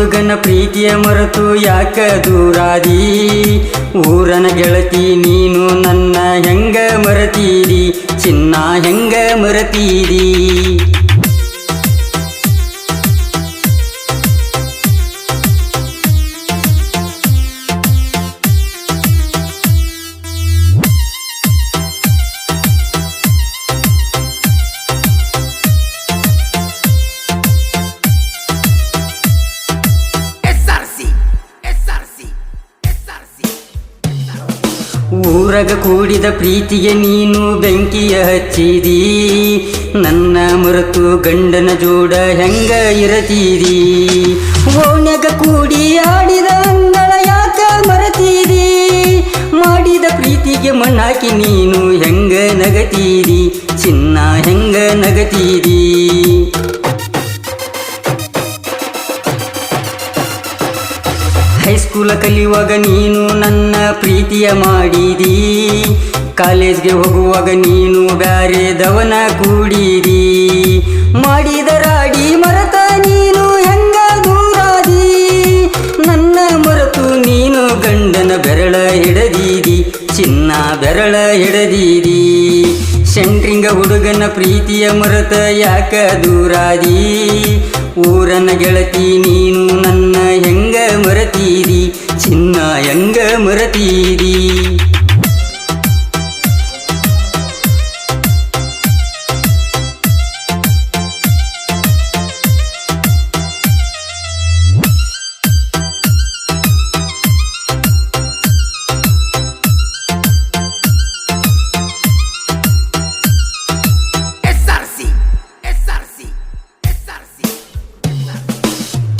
ಹುಡುಗನ ಪ್ರೀತಿಯ ಮರೆತು ಯಾಕ ದೂರಾದಿ? ಊರನ ಗೆಳತಿ ನೀನು ನನ್ನ ಹೆಂಗ ಮರತೀರಿ? ಚಿನ್ನ ಹೆಂಗ ಮರತೀರಿ? ಊರಗ ಕೂಡಿದ ಪ್ರೀತಿಗೆ ನೀನು ಬೆಂಕಿಯ ಹಚ್ಚಿದಿ. ನನ್ನ ಮರೆತು ಗಂಡನ ಜೋಡ ಹೆಂಗ ಇರತೀರಿ ಓಣ್ಯಾಗ ಕೂಡಿ ಆಡಿದ ಅಂಗಳ ಯಾಕ ಮರತೀರಿ ಮಾಡಿದ ಪ್ರೀತಿಗೆ ಮಣ್ಣಾಕಿ ನೀನು ಹೆಂಗ ನಗತೀರಿ ಚಿನ್ನ ಹೆಂಗ ನಗತೀರಿ ಹೈಸ್ಕೂಲ ಕಲಿಯುವಾಗ ನೀನು ನನ್ನ ಪ್ರೀತಿಯ ಮಾಡಿದಿ. ಕಾಲೇಜ್ಗೆ ಹೋಗುವಾಗ ನೀನು ಬ್ಯಾರೆದವನ ಕೂಡಿದಿ. ಮಾಡಿದ ರಾಡಿ ಮರತ ನೀನು ಹೆಂಗ ದೂರಾದಿ ನನ್ನ ಮರತು ನೀನು ಗಂಡನ ಬೆರಳ ಹಿಡದೀದಿ, ಚಿನ್ನ ಬೆರಳ ಹಿಡದೀರಿ ಶಂಟ್ರಿಂಗ ಹುಡುಗನ ಪ್ರೀತಿಯ ಮರತ ಯಾಕ ದೂರಾದಿ ಊರನ ಗೆಳತಿ ನೀನು ನನ್ನ ಹೆಂಗ ಮರತೀರಿ ಚಿನ್ನ ಹೆಂಗ ಮರತೀರಿ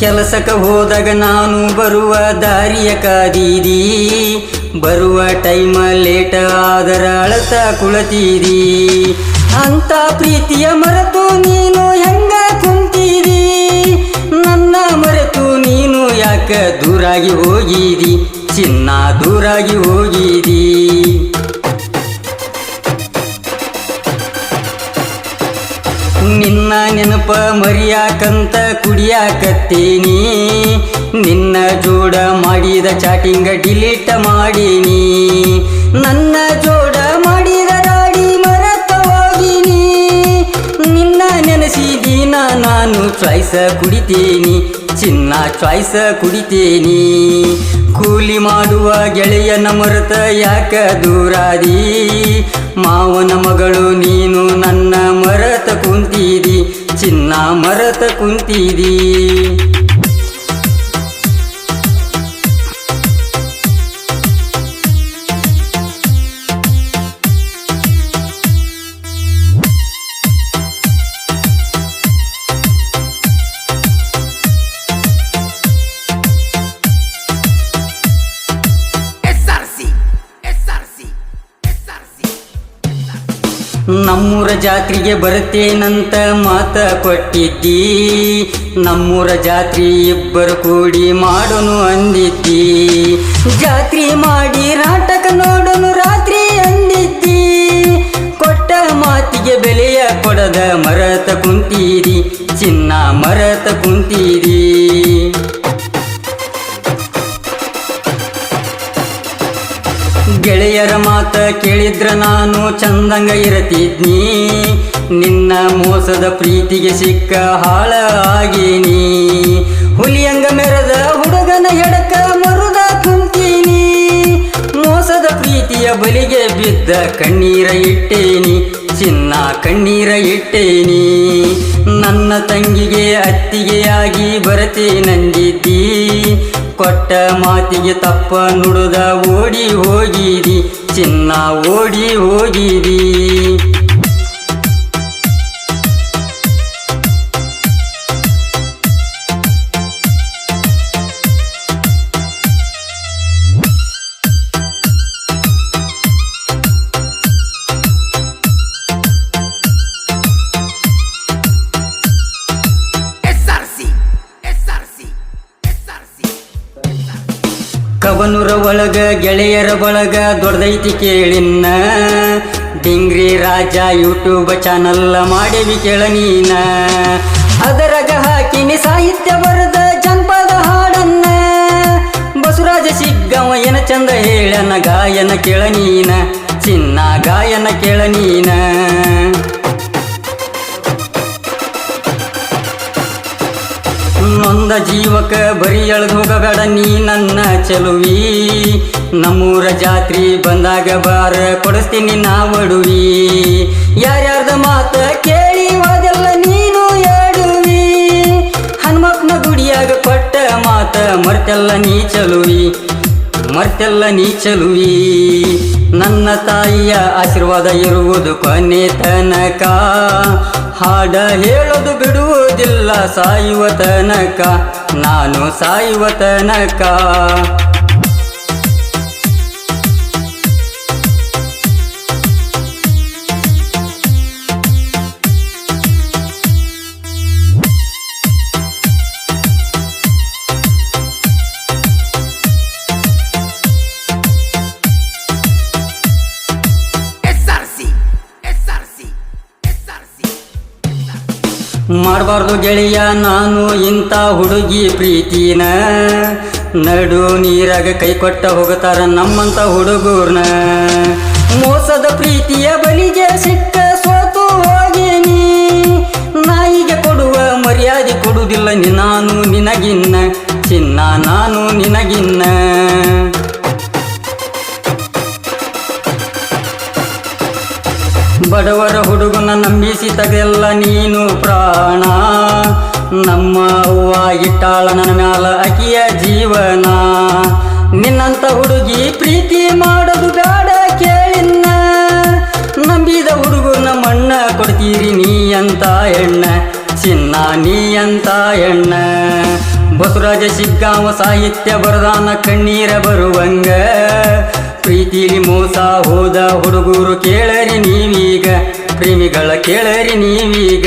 ಕೆಲಸಕ್ಕೆ ಹೋದಾಗ ನಾನು ಬರುವ ದಾರಿಯ ಕಾದೀರಿ ಬರುವ ಟೈಮ ಲೇಟ ಆದರ ಅಳತ ಕುಳತೀರಿ ಅಂತ ಪ್ರೀತಿಯ ಮರೆತು ನೀನು ಹೆಂಗ ಕುಂತೀರಿ ನನ್ನ ಮರೆತು ನೀನು ಯಾಕೆ ದೂರಾಗಿ ಹೋಗಿರಿ ಚಿನ್ನ ದೂರಾಗಿ ಹೋಗಿದಿ? ನಿನ್ನ ನೆನಪ ಮರಿಯಾಕಂತ ಕುಡಿಯಾಕತ್ತೀನಿ. ನಿನ್ನ ಜೋಡ ಮಾಡಿದ ಚಾಟಿಂಗ ಡಿಲೀಟ್ ಮಾಡೀನಿ. ನನ್ನ ಜೋಡ ಮಾಡಿದ ರಾಡಿ ಮರತವಾಗಿನಿ. ನಿನ್ನ ನೆನೆಸಿದೀನ ನಾನು ಚಾಯ್ಸ ಕುಡಿತೀನಿ. ಚಿನ್ನ ಚಾಯ್ಸ ಕುಡಿತೀನಿ. ಕೂಲಿ ಮಾಡುವ ಗೆಳೆಯನ ಮರತ ಯಾಕ ದೂರಾದಿ? ಮಾವನ ಮಗಳು ನೀನು ನನ್ನ ಮರತ ಕುಂತೀದಿ ಚಿನ್ನ ಮರತ ಕುಂತೀದಿ. ನಮ್ಮೂರ ಜಾತ್ರೆಗೆ ಬರ್ತೇನಂತ ಮಾತ ಕೊಟ್ಟಿದ್ದಿ. ನಮ್ಮೂರ ಜಾತ್ರೆ ಇಬ್ಬರು ಕೂಡಿ ಮಾಡೋನು ಅಂದಿದ್ದಿ. ಜಾತ್ರೆ ಮಾಡಿ ನಾಟಕ ನೋಡೋನು ರಾತ್ರಿ ಅಂದಿದ್ದಿ. ಕೊಟ್ಟ ಮಾತಿಗೆ ಬೆಲೆಯ ಕೊಡದ ಮರತ ಕುಂತೀರಿ ಚಿನ್ನ ಮರತ ಕುಂತೀರಿ ಕೇಳಿದ್ರ ನಾನು ಚಂದಂಗ ಇರತಿದ್ನಿ. ನಿನ್ನ ಮೋಸದ ಪ್ರೀತಿಗೆ ಸಿಕ್ಕ ಹಾಳ ಹುಲಿಯಂಗ ಮೆರೆದ ಹುಡುಗನ ಎಡಕ ಮರುದ ಕುಂತೀನಿ. ಮೋಸದ ಪ್ರೀತಿಯ ಬಲಿಗೆ ಬಿದ್ದ ಕಣ್ಣೀರ ಇಟ್ಟೇನಿ. ಚಿನ್ನ ಕಣ್ಣೀರ ಇಟ್ಟೇನಿ. ನನ್ನ ತಂಗಿಗೆ ಅತ್ತಿಗೆಯಾಗಿ ಬರತೇನಂದಿದ್ದಿ ಕೊಟ್ಟ ಮಾತಿಗೆ ತಪ್ಪ ನುಡುದ ಓಡಿ ಹೋಗಿರಿ ಚಿನ್ನ ಓಡಿ ಹೋಗಿದಿ. ಕವನೂರ ಒಳಗ ಗೆಳೆಯರ ಬಳಗ ದೊಡ್ಡದೈತಿ ಕೇಳಿನ್ನ ಡಿಂಗ್ರಿ ರಾಜ ಯೂಟ್ಯೂಬ್ ಚಾನಲ್ ಮಾಡೇವಿ ಕೇಳ ನೀನ ಅದರಗ ಹಾಕಿನಿ ಸಾಹಿತ್ಯ ಬರದ ಜನಪದ ಹಾಡ ಸಿಗ್ಗವ ಏನ ಚಂದ ಹೇಳನ ಗಾಯನ ಕೇಳ ನೀನ ಚಿನ್ನ ಗಾಯನ ಕೇಳ ನೀನ ನೊಂದ ಜೀವಕ ಬರಿ ಎಳ್ದು ಹೋಗಬೇಡ ನೀ ನನ್ನ ಚೆಲುವಿ. ನಮ್ಮೂರ ಜಾತ್ರಿ ಬಂದಾಗ ಬಾರ ಕೊಡಿಸ್ತೀನಿ ನಾ ಒಡುವಿ ಯಾರ್ಯಾರ್ದ ಮಾತ ಕೇಳಿ ಅದೆಲ್ಲ ನೀನು ಹೇಳುವಿ. ಹನುಮಕ್ಕನ ಗುಡಿಯಾಗ ಕೊಟ್ಟ ಮಾತ ಮರ್ತೆಲ್ಲ ನೀ ಚಲುವಿ. ಮರ್ತೆಲ್ಲ ನೀ ಚಲುವಿ. ನನ್ನ ತಾಯಿಯ ಆಶೀರ್ವಾದ ಇರುವುದು ಕೊನೆ ತನಕ. ಹಾಡ ಹೇಳೋದು ಬಿಡುವುದಿಲ್ಲ ಸಾಯುವ ತನಕ. ನಾನು ಸಾಯುವ ತನಕ ಮಾಡಬಾರ್ದು ಗೆಳೆಯ, ನಾನು ಇಂಥ ಹುಡುಗಿ ಪ್ರೀತಿನ. ನಡು ನೀರಾಗ ಕೈ ಕೊಟ್ಟ ಹೋಗುತ್ತಾರ ನಮ್ಮಂತ ಹುಡುಗರ್ನ. ಮೋಸದ ಪ್ರೀತಿಯ ಬಲಿಗೆ ಸಿಕ್ಕ ಸೋತು ಹೋಗಿನಿ. ನಾಯಿಗೆ ಕೊಡುವ ಮರ್ಯಾದೆ ಕೊಡುವುದಿಲ್ಲ ನಾನು ನಿನಗಿನ್ನ. ಚಿನ್ನ, ನಾನು ನಿನಗಿನ್ನ. ಬಡವರ ಹುಡುಗನ ನಂಬಿಸಿ ತಗೆಲ್ಲ ನೀನು ಪ್ರಾಣ. ನಮ್ಮ ಅವ್ವ ಇಟ್ಟಾಳ ನನ್ನ ಮ್ಯಾಲ ಅಕಿಯ ಜೀವನ. ನಿನ್ನಂತ ಹುಡುಗಿ ಪ್ರೀತಿ ಮಾಡೋದು ಬೇಡ ಕೇಳಿನ್ನ. ನಂಬಿದ ಹುಡುಗನ ಮಣ್ಣ ಕೊಡ್ತೀರಿ ನೀ ಅಂತ ಎಣ್ಣ. ಚಿನ್ನ ನೀ ಅಂತ ಎಣ್ಣ. ಬಸವರಾಜ ಸಿಗ್ಗಾವ ಸಾಹಿತ್ಯ ಬರದಾನ ಕಣ್ಣೀರ ಬರುವಂಗ. ಪ್ರೀತಿಲಿ ಮೋಸ ಹೋದ ಹುಡುಗರು ಕೇಳರಿ ನೀವೀಗ ಪ್ರೇಮಿಗಳ ಕೇಳರಿ ನೀವೀಗ.